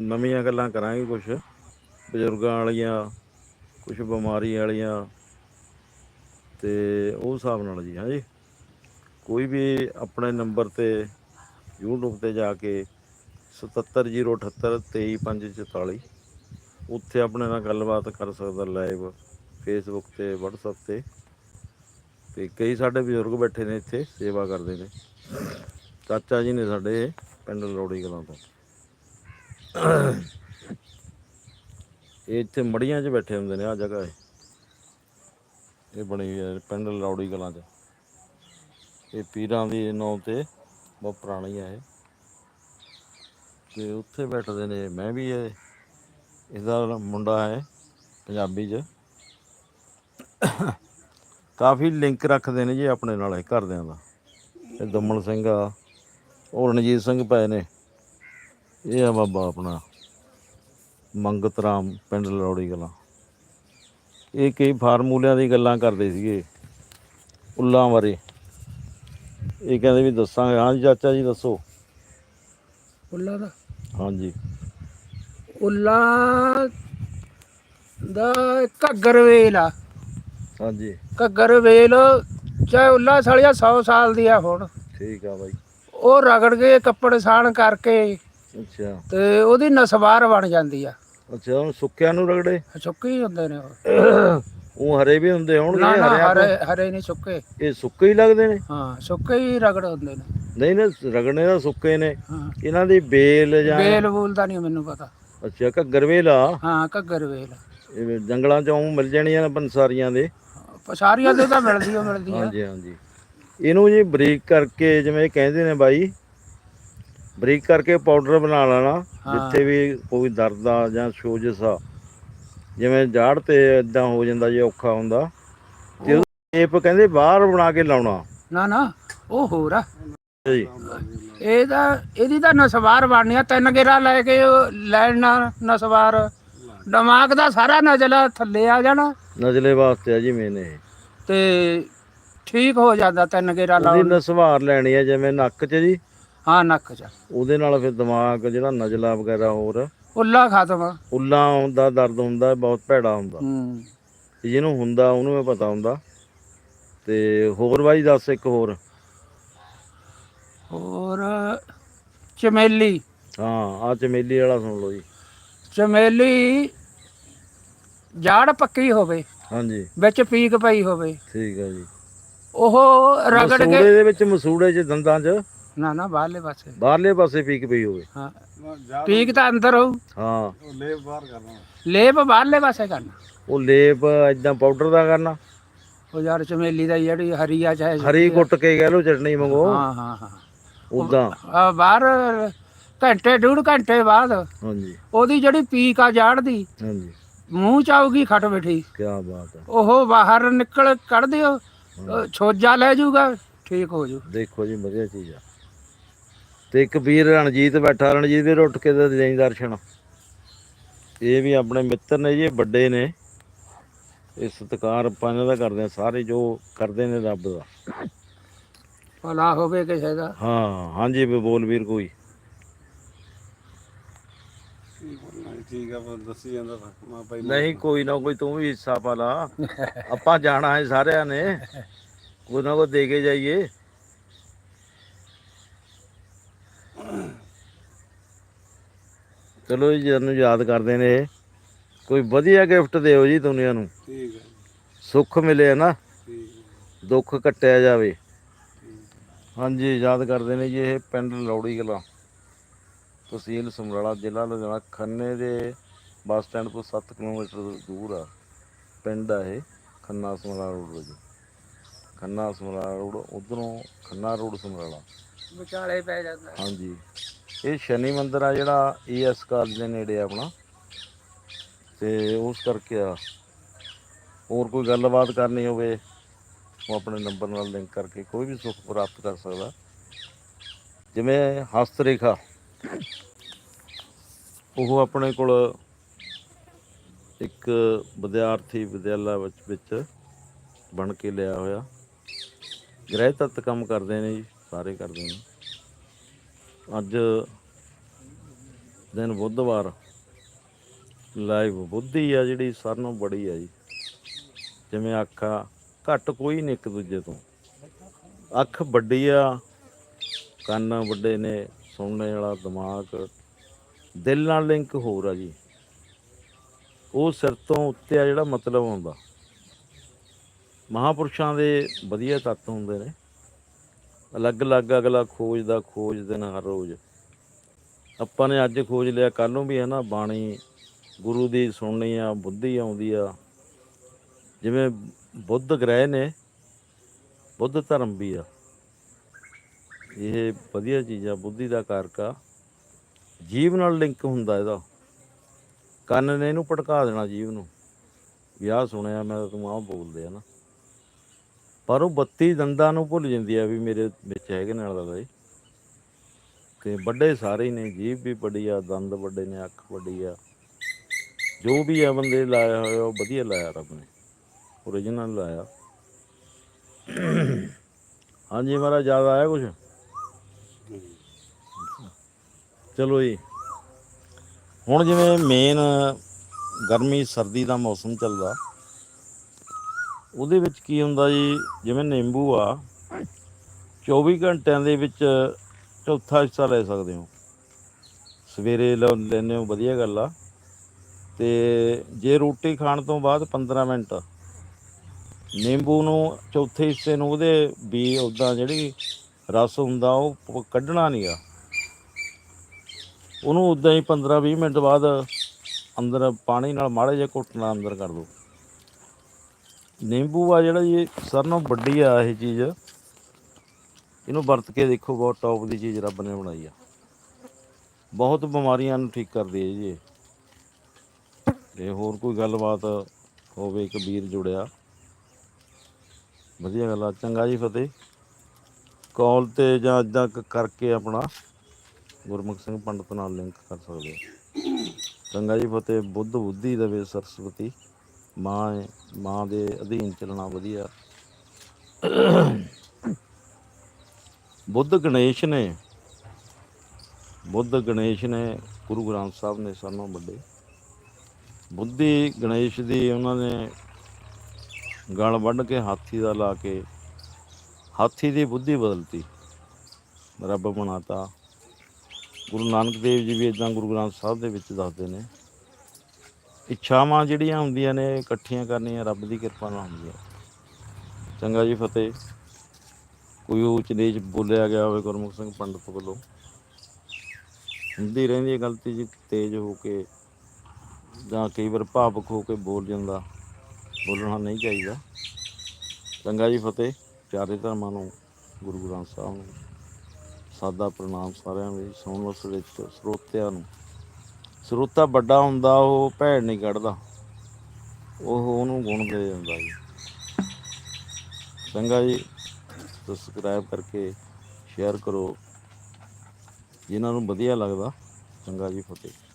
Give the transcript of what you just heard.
ਨਵੀਆਂ ਗੱਲਾਂ ਕਰਾਂਗੇ ਕੁਝ ਬਜ਼ੁਰਗਾਂ ਵਾਲੀਆਂ ਕੁਝ ਬਿਮਾਰੀ ਵਾਲੀਆਂ। ਤੇ ਉਹ ਹਿਸਾਬ ਨਾਲ ਜੀ, ਹਾਂਜੀ। ਕੋਈ ਵੀ ਆਪਣੇ ਨੰਬਰ ਤੇ YouTube ਤੇ ਜਾ ਕੇ 7708832544 ਉੱਥੇ ਆਪਣੇ ਨਾਲ ਗੱਲਬਾਤ ਕਰ ਸਕਦਾ ਲਾਈਵ ਫੇਸਬੁੱਕ ਤੇ, WhatsApp ਤੇ। ਤੇ ਕਈ ਸਾਡੇ ਬਜ਼ੁਰਗ ਬੈਠੇ ਨੇ ਇੱਥੇ, ਸੇਵਾ ਕਰਦੇ ਨੇ। ਚਾਚਾ ਜੀ ਨੇ ਸਾਡੇ ਪਿੰਡ ਲੋੜੀ ਕਲਾਂ ਤੋਂ। ਇਹ ਇੱਥੇ ਮੜੀਆਂ 'ਚ ਬੈਠੇ ਹੁੰਦੇ ਨੇ ਆ ਜਗ੍ਹਾ ਇਹ। ਇਹ ਬਣੀ ਹੋਈ ਹੈ, ਪਿੰਡ ਲੌੜੀ ਕਲਾਂ 'ਚ। ਇਹ ਪੀਰਾਂ ਦੀ ਨਾਂ ਤੇ ਬਹੁਤ ਪੁਰਾਣੀ ਹੈ ਇਹ। ਤੇ ਉੱਥੇ ਬੈਠਦੇ ਨੇ, ਮੈਂ ਵੀ ਇਹ, ਇਹਦਾ ਮੁੰਡਾ ਹੈ ਪੰਜਾਬੀ 'ਚ। ਕਾਫੀ ਲਿੰਕ ਰੱਖਦੇ ਨੇ ਜੀ ਆਪਣੇ ਨਾਲ ਇਹ ਘਰਦਿਆਂ ਦਾ। ਇਹ ਦਮਨ ਸਿੰਘ ਆ, ਉਹ ਰਣਜੀਤ ਸਿੰਘ ਪਏ ਨੇ। ਇਹ ਆ ਬਾਬਾ ਆਪਣਾ ਮੰਗਤ ਰਾਮ ਪਿੰਡ ਲੌੜੀ ਕਲਾਂ। ਇਹ ਕਈ ਫਾਰਮੂਲਿਆਂ ਦੀ ਗੱਲਾਂ ਕਰਦੇ ਸੀਗੇ ਉੱਲਾਂ ਬਾਰੇ। ਇਹ ਕਹਿੰਦੇ ਵੀ ਦੱਸਾਂਗੇ ਹਾਂਜੀ ਚਾਚਾ ਜੀ ਦੱਸੋ। ਉੱਲਾ ਦਾ? ਹਾਂਜੀ ਉੱਲਾ ਦਾ ਘੱਗਰ ਵੇਲ ਆ। ਹਾਂਜੀ ਘੱਗਰ ਵੇਲ ਚਾਹੇ ਉੱਲਾ ਸਾਲਿਆ 100 ਸਾਲ ਦੀ ਆ ਹੁਣ। ਠੀਕ ਆ ਬਾਈ। ਉਹ ਰਗੜ ਕੇ ਕੱਪੜ ਸਾਣ ਕਰਕੇ ਅੱਛਾ। ਤੇ ਉਹਦੀ ਨਸਵਾਰ ਬਣ ਜਾਂਦੀ ਆ। ਅੱਛਾ ਹੁਣ ਸੁੱਕਿਆਂ ਨੂੰ ਰਗੜੇ? ਸੁੱਕੇ ਹੀ ਹੁੰਦੇ ਨੇ ਉਹ। ਉਹ ਹਰੇ ਵੀ ਹੁੰਦੇ ਹੋਣਗੇ ਨਾ ਨਾ ਹਰਿਆਂ ਤੋਂ? ਹਰੇ ਹਰੇ ਨਹੀਂ ਸੁੱਕੇ। ਇਹ ਸੁੱਕੇ ਹੀ ਲੱਗਦੇ ਨੇ? ਹਾਂ ਸੁੱਕੇ ਹੀ ਰਗੜ ਹੁੰਦੇ ਨੇ। ਨਹੀਂ ਨਾ ਰਗੜਨੇ ਦਾ ਸੁੱਕੇ ਨੇ। ਹਾਂ। ਇਹਨਾਂ ਦੀ ਬੇਲ ਜਾਂ ਵੇਲ ਵੂਲ ਦਾ ਨਹੀਂ ਮੈਨੂੰ ਪਤਾ। ਅੱਛਾ ਘੱਗਰ ਵੇਲ ਹਾਂ ਘੱਗਰ ਵੇਲ। ਇਹ ਜੰਗਲਾਂ ਚੋਂ ਮਿਲ ਜਾਣੀਆਂ ਨੇ ਬੰਸਾਰੀਆਂ ਦੇ? ਸਾਰੀਆਂ ਦੇ ਤਾਂ ਮਿਲਦੀ ਓ ਮਿਲਦੀ ਆ। ਹਾਂਜੀ ਹਾਂਜੀ। ਇਹਨੂੰ ਜੀ ਬਰੀਕ ਕਰਕੇ ਜਿਵੇਂ ਇਹ ਕਹਿੰਦੇ ਨੇ ਬਾਈ ਬਰੀਕ ਕਰਕੇ ਪਾਊਡਰ ਬਣਾ ਲੈਣਾ। ਜਿੱਥੇ ਵੀ ਕੋਈ ਦਰਦ ਆ ਜਾਂ ਸੋਜਸ ਆ ਜਿਵੇਂ ਜਾੜ ਤੇ ਇਦਾਂ ਹੋ ਜਾਂਦਾ ਜੇ ਔਖਾ ਹੁੰਦਾ। ਤੇ ਉਹ ਟੇਪ ਕਹਿੰਦੇ ਬਾਹਰ ਬਣਾ ਕੇ ਲਾਉਣਾ। ਨਾ ਨਾ ਉਹ ਹੋਰ ਆ। ਜੀ। ਇਹਦਾ ਇਹਦੀ ਤਾਂ ਨਸਵਾਰ ਬਣਨੀ ਤਿੰਨ ਗੇਰਾ ਲੈ ਕੇ ਲੈਣਾ ਨਸਵਾਰ ਦਿਮਾਗ ਦਾ ਸਾਰਾ ਨਜ਼ਲਾ ਥੱਲੇ ਆ ਜਾਣਾ। ਨਜ਼ਲੇ ਵਾਸਤੇ ਆ ਜੀ ਮੈਨੇ ਤੇ ਠੀਕ ਹੋ ਜਾਂਦਾ ਤਿੰਨ ਗੇਰਾ ਲਾਉਣ। ਨਸਵਾਰ ਲੈਣੀ ਆ ਜਿਵੇਂ ਨੱਕ 'ਚ ਜੀ। ਹਾਂ ਨੱਕ ਚ। ਉਹਦੇ ਨਾਲ ਫਿਰ ਦਿਮਾਗ ਜਿਹੜਾ ਨਜ਼ਲਾ ਵਗੈਰਾ ਹੋਰ ਉੱਲਾ ਖਤਮ ਉੱਲਾ ਹੁੰਦਾ ਦਰਦ ਹੁੰਦਾ ਬਹੁਤ ਭੈੜਾ ਹੁੰਦਾ। ਹੂੰ। ਤੇ ਜਿਹਨੂੰ ਹੁੰਦਾ ਉਹਨੂੰ ਇਹ ਪਤਾ ਹੁੰਦਾ। ਤੇ ਹੋਰ ਬਾਈ ਦੱਸ ਇੱਕ ਹੋਰ। ਹੋਰ ਚਮੇਲੀ। ਹਾਂ ਆ ਚਮੇਲੀ ਵਾਲਾ ਸੁਣ ਲਓ ਜੀ। ਚਮੇਲੀ ਜਾੜ ਪੱਕੀ ਹੋਵੇ ਹਾਂਜੀ। ਵਿੱਚ ਪੀਕ ਪਈ ਹੋਵੇ। ਠੀਕ ਹੈ ਜੀ। ਉਹ ਰਗੜ ਕੇ ਮਸੂੜੇ ਦੇ ਵਿੱਚ ਮਸੂੜੇ 'ਚ ਦੰਦਾਂ 'ਚ ਨਾ ਨਾ ਬਾਹਰਲੇ ਪਾਸੇ। ਬਾਹਰਲੇ ਪਾਸੇ ਪੀਕ ਪਈ ਹੋਵੇ। ਹਾਂ। ਪੀਕ ਤਾਂ ਅੰਦਰ ਹੋਊ। ਹਾਂ। ਲੇਪ ਬਾਹਰਲੇ ਪਾਸੇ ਕਰਨਾ। ਉਹ ਲੇਪ ਇਦਾਂ ਪਾਊਡਰ ਦਾ ਕਰਨਾ। ਉਹ ਯਾਰ ਚਮੇਲੀ ਦਾ ਜਿਹੜੀ ਹਰੀ ਆ ਚਾਹੇ ਹਰੀ ਕੁੱਟ ਕੇ ਕਹਿ ਲਓ ਚਟਨੀ ਮੰਗੋ ਹਾਂ ਹਾਂ ਹਾਂ। ਉਦਾਂ ਆ ਬਾਹਰ ਘੰਟੇ ਡੂਢ ਘੰਟੇ ਬਾਅਦ ਹਾਂਜੀ। ਉਹਦੀ ਜਿਹੜੀ ਪੀਕ ਆ ਜਾੜ ਦੀ ਹਾਂਜੀ। ਮੂੰਹ ਚ ਆਊਗੀ ਖੱਟ ਬਿਠੀ ਕੀ ਬਾਤ ਹੈ ਉਹ ਬਾਹਰ ਨਿਕਲ ਕੱਢ ਦਿਓ ਛੋਜਾ ਲੈ ਜਾਊਗਾ ਠੀਕ ਹੋ ਜੂ ਦੇਖੋ ਜੀ ਵਧੀਆ ਚੀਜ਼ ਆ। ਤੇ ਇੱਕ ਵੀਰ ਰਣਜੀਤ ਬੈਠਾ ਰਣਜੀਤ ਵੀਰ ਉੱਠ ਕੇ ਤੇ ਦੇਈ ਦਰਸ਼ਨ। ਇਹ ਵੀ ਆਪਣੇ ਮਿੱਤਰ ਨੇ ਜੀ ਵੱਡੇ ਨੇ। ਇਹ ਸਤਿਕਾਰ ਆਪਾਂ ਇਹਨਾਂ ਦਾ ਕਰਦੇ ਆ ਸਾਰੇ ਜੋ ਕਰਦੇ ਨੇ ਰੱਬ ਦਾ। ਭਲਾ ਹੋਵੇ ਕਿਸੇ ਦਾ। ਹਾਂ ਹਾਂਜੀ ਵੀ ਬੋਲ ਵੀਰ ਕੋਈ। ਠੀਕ ਆ ਪਰ ਦੱਸੀ ਜਾਂਦਾ ਤਾਂ ਮੈਂ ਭਾਈ ਨਹੀਂ ਕੋਈ ਨਾ ਕੋਈ ਤੂੰ ਵੀ ਹਿੱਸਾ ਪਾ ਲਾ। ਆਪਾਂ ਜਾਣਾ ਹੈ ਸਾਰਿਆਂ ਨੇ। ਕੋਈ ਨਾ ਕੋਈ ਦੇ ਕੇ ਜਾਈਏ। ਚਲੋ ਜੀ ਜਦੋਂ ਯਾਦ ਕਰਦੇ ਨੇ ਇਹ। ਕੋਈ ਵਧੀਆ ਗਿਫਟ ਦਿਓ ਜੀ ਦੁਨੀਆ ਨੂੰ। ਠੀਕ ਹੈ। ਸੁੱਖ ਮਿਲੇ ਨਾ। ਠੀਕ ਦੁੱਖ ਕੱਟਿਆ ਜਾਵੇ। ਹਾਂਜੀ ਯਾਦ ਕਰਦੇ ਨੇ ਜੀ ਇਹ ਪਿੰਡ ਲੌੜੀ ਕਲਾਂ। ਤਹਿਸੀਲ ਸਮਰਾਲਾ ਜ਼ਿਲ੍ਹਾ ਲੁਧਿਆਣਾ ਖੰਨੇ ਦੇ ਬੱਸ ਸਟੈਂਡ ਤੋਂ 7 ਕਿਲੋਮੀਟਰ ਦੂਰ ਆ। ਪਿੰਡ ਆ ਇਹ ਖੰਨਾ ਸਮਰਾਲਾ ਰੋਡ ਜੀ ਖੰਨਾ ਸਮਰਾਲਾ ਰੋਡ ਉਧਰੋਂ ਖੰਨਾ ਰੋਡ ਸਮਰਾਲਾ। ਵਿਚਾਲੇ ਪੈ ਜਾਂਦਾ। ਹਾਂਜੀ। ਇਹ ਸ਼ਨੀ ਮੰਦਿਰ ਆ ਜਿਹੜਾ ਈਐਸ ਕਾਲਜ ਦੇ ਨੇੜੇ ਆ ਆਪਣਾ। ਤੇ ਉਸ ਕਰਕੇ ਆ। ਹੋਰ ਕੋਈ ਗੱਲਬਾਤ ਕਰਨੀ ਹੋਵੇ, ਉਹ ਆਪਣੇ ਨੰਬਰ ਨਾਲ ਲਿੰਕ ਕਰਕੇ ਕੋਈ ਵੀ ਸੁੱਖ ਪ੍ਰਾਪਤ ਕਰ ਸਕਦਾ। ਜਿਵੇਂ ਹਸਤ ਰੇਖਾ ਉਹ ਆਪਣੇ ਕੋਲ ਇੱਕ ਵਿਦਿਆਰਥੀ ਵਿਦਿਆਲਾ ਵਿੱਚ ਵਿੱਚ ਬਣ ਕੇ ਲਿਆ ਹੋਇਆ। ਗ੍ਰਹਿ ਤੱਤ ਕੰਮ ਕਰਦੇ ਨੇ ਜੀ, ਸਾਰੇ ਕਰਦੇ ਨੇ। ਅੱਜ ਦਿਨ ਬੁੱਧਵਾਰ। ਲਾਈਵ ਬੁੱਧੀ ਆ ਜਿਹੜੀ ਸਾਰਿਆਂ ਨੂੰ ਬੜੀ ਆ ਜੀ। ਜਿਵੇਂ ਅੱਖਾਂ ਘੱਟ ਕੋਈ ਨਹੀਂ ਇੱਕ ਦੂਜੇ ਤੋਂ। ਅੱਖ ਵੱਡੀ ਆ, ਕੰਨ ਵੱਡੇ ਨੇ, ਸੁਣਨੇ ਵਾਲਾ ਦਿਮਾਗ, ਦਿਲ ਨਾਲ ਲਿੰਕ ਹੋਰ ਆ ਜੀ। ਉਹ ਸਿਰ ਤੋਂ ਉੱਤੇ ਆ ਜਿਹੜਾ ਮਤਲਬ ਆਉਂਦਾ। ਮਹਾਪੁਰਸ਼ਾਂ ਦੇ ਵਧੀਆ ਤੱਤ ਹੁੰਦੇ ਨੇ। ਅਲੱਗ-ਅਲੱਗ, ਅਗਲਾ ਖੋਜ ਦਾ ਖੋਜਦੇ ਨੇ ਹਰ ਰੋਜ਼। ਆਪਾਂ ਨੇ ਅੱਜ ਖੋਜ ਲਿਆ ਕੱਲ ਨੂੰ ਵੀ ਹੈ ਨਾ, ਬਾਣੀ ਗੁਰੂ ਦੀ ਸੁਣਨੀ ਆ, ਬੁੱਧੀ ਆਉਂਦੀ ਆ। ਜਿਵੇਂ ਬੁੱਧ ਗ੍ਰਹਿ ਨੇ, ਬੁੱਧ ਧਰਮ ਵੀ ਆ। ਇਹ ਵਧੀਆ ਚੀਜ਼ ਆ, ਬੁੱਧੀ ਦਾ ਕਾਰਕ ਆ। ਜੀਵ ਨਾਲ ਲਿੰਕ ਹੁੰਦਾ ਇਹਦਾ। ਕੰਨ ਨੇ ਇਹਨੂੰ ਭਟਕਾ ਦੇਣਾ ਜੀਵ ਨੂੰ। ਵੀ ਆਹ ਸੁਣਿਆ, ਮੈਂ ਤੂੰ ਆਹ ਬੋਲਦੇ ਆ ਨਾ। ਪਰ ਉਹ 32 ਦੰਦਾਂ ਨੂੰ ਭੁੱਲ ਜਾਂਦੀ ਆ ਵੀ ਮੇਰੇ ਵਿੱਚ ਹੈਗੇ ਨਾਲ ਦਾ ਬਾਈ। ਤੇ ਵੱਡੇ ਸਾਰੇ ਹੀ ਨੇ, ਜੀਭ ਵੀ ਵੱਡੀ ਆ, ਦੰਦ ਵੱਡੇ ਨੇ, ਅੱਖ ਵੱਡੀ ਆ। ਜੋ ਵੀ ਆ ਬੰਦੇ ਲਾਇਆ ਹੋਇਆ, ਉਹ ਵਧੀਆ ਲਾਇਆ ਰੱਬ ਨੇ। ਓਰੀਜਨਲ ਲਾਇਆ। ਹਾਂਜੀ ਮਹਾਰਾਜ, ਯਾਦ ਆਇਆ ਕੁਝ ਚਲੋ ਜੀ। ਹੁਣ ਜਿਵੇਂ ਮੇਨ ਗਰਮੀ, ਸਰਦੀ ਦਾ ਮੌਸਮ ਚੱਲਦਾ। ਉਹਦੇ ਵਿੱਚ ਕੀ ਹੁੰਦਾ ਜੀ, ਜਿਵੇਂ ਨਿੰਬੂ ਆ 24 ਘੰਟਿਆਂ ਦੇ ਵਿੱਚ ਚੌਥਾ ਹਿੱਸਾ ਲੈ ਸਕਦੇ ਹੋ। ਸਵੇਰੇ ਲ- ਲੈਂਦੇ ਹੋ, ਵਧੀਆ ਗੱਲ ਆ। ਤੇ ਜੇ ਰੋਟੀ ਖਾਣ ਤੋਂ ਬਾਅਦ 15 ਮਿੰਟ, ਨਿੰਬੂ ਨੂੰ ਚੌਥੇ ਹਿੱਸੇ ਨੂੰ ਉਹਦੇ ਵੀ ਉਦਾਂ ਜਿਹੜੀ ਰਸ ਹੁੰਦਾ, ਉਹ ਪ- ਕੱਢਣਾ ਨਹੀਂਗਾ ਉਹਨੂੰ ਉਦਾਂ ਹੀ 15-20 ਮਿੰਟ ਬਾਅਦ ਅੰਦਰ ਪਾਣੀ ਨਾਲ ਮਾੜੇ ਜਿਹਾ ਘੁੱਟਣਾ ਅੰਦਰ ਕਰ ਦਿਓ ਨਿੰਬੂ ਆ ਜਿਹੜਾ ਜੀ ਸਰ ਨੂੰ ਵੱਡੀ ਆ ਇਹ ਚੀਜ਼। ਇਹਨੂੰ ਵਰਤ ਕੇ ਦੇਖੋ, ਬਹੁਤ ਟੌਪ ਦੀ ਚੀਜ਼ ਰੱਬ ਨੇ ਬਣਾਈ ਆ। ਬਹੁਤ ਬਿਮਾਰੀਆਂ ਨੂੰ ਠੀਕ ਕਰਦੀ ਹੈ ਜੀ ਇਹ। ਤੇ ਹੋਰ ਕੋਈ ਗੱਲਬਾਤ ਹੋਵੇ, ਇੱਕ ਵੀਰ ਜੁੜਿਆ। ਵਧੀਆ ਗੱਲ ਆ, ਚੰਗਾ ਜੀ ਫਤਿਹ। ਕਾਲ ਤੇ ਜਾਂ ਇਦਾਂ ਕਰਕੇ ਆਪਣਾ ਗੁਰਮੁਖ ਸਿੰਘ ਪੰਡਤ ਨਾਲ ਲਿੰਕ ਕਰ ਸਕਦੇ ਹੋ ਚੰਗਾ ਜੀ ਫਤਿਹ, ਬੁੱਧ ਬੁੱਧੀ ਦੇਵੇ ਸਰਸਵਤੀ। ਮਾਂ ਹੈ, ਮਾਂ ਦੇ ਅਧੀਨ ਚੱਲਣਾ ਵਧੀਆ। ਬੁੱਧ ਗਣੇਸ਼ ਨੇ, ਬੁੱਧ ਗਣੇਸ਼ ਨੇ ਗੁਰੂ ਗ੍ਰੰਥ ਸਾਹਿਬ ਨੇ ਸਾਨੂੰ ਵੱਡੇ। ਬੁੱਧੀ ਗਣੇਸ਼ ਦੀ ਉਹਨਾਂ ਨੇ ਗਲ ਵੱਢ ਕੇ ਹਾਥੀ ਦਾ ਲਾ ਕੇ, ਹਾਥੀ ਦੀ ਬੁੱਧੀ ਬਦਲਤੀ। ਰੱਬ ਬਣਾਤਾ। ਗੁਰੂ ਨਾਨਕ ਦੇਵ ਜੀ ਵੀ ਇਦਾਂ ਗੁਰੂ ਗ੍ਰੰਥ ਸਾਹਿਬ ਦੇ ਵਿੱਚ ਦੱਸਦੇ ਨੇ। ਇੱਛਾਵਾਂ ਜਿਹੜੀਆਂ ਹੁੰਦੀਆਂ ਨੇ ਇਕੱਠੀਆਂ ਕਰਨੀਆਂ ਰੱਬ ਦੀ ਕਿਰਪਾ ਨਾਲ ਹੁੰਦੀਆਂ। ਚੰਗਾ ਜੀ ਫਤਿਹ। ਕੋਈ ਉੱਚ ਨੀਚ ਬੋਲਿਆ ਗਿਆ ਹੋਵੇ ਗੁਰਮੁਖ ਸਿੰਘ ਪੰਡਤ ਵੱਲੋਂ। ਹੁੰਦੀ ਰਹਿੰਦੀ ਹੈ ਗਲਤੀ ਜੀ ਤੇਜ਼ ਹੋ ਕੇ ਜਾਂ ਕਈ ਵਾਰ ਭਾਵਕ ਹੋ ਕੇ ਬੋਲ ਜਾਂਦਾ। ਬੋਲਣਾ ਨਹੀਂ ਚਾਹੀਦਾ। ਚੰਗਾ ਜੀ ਫਤਿਹ। ਚਾਰੇ ਧਰਮਾਂ ਨੂੰ ਗੁਰੂ ਗ੍ਰੰਥ ਸਾਹਿਬ ਨੂੰ ਸਾਦਾ ਪ੍ਰਣਾਮ ਸਾਰਿਆਂ ਲਈ ਜੀ, ਵਿੱਚ ਸਰੋਤਿਆਂ ਨੂੰ। ਸਰੋਤਾ ਵੱਡਾ ਹੁੰਦਾ, ਉਹ ਭੈੜ ਨਹੀਂ ਕੱਢਦਾ। ਉਹ ਉਹਨੂੰ ਗੁਣ ਦੇ ਜਾਂਦਾ ਜੀ। ਚੰਗਾ ਜੀ ਸਬਸਕ੍ਰਾਈਬ ਕਰਕੇ ਸ਼ੇਅਰ ਕਰੋ। ਜਿਨ੍ਹਾਂ ਨੂੰ ਵਧੀਆ ਲੱਗਦਾ, ਚੰਗਾ ਜੀ ਫਤਿਹ।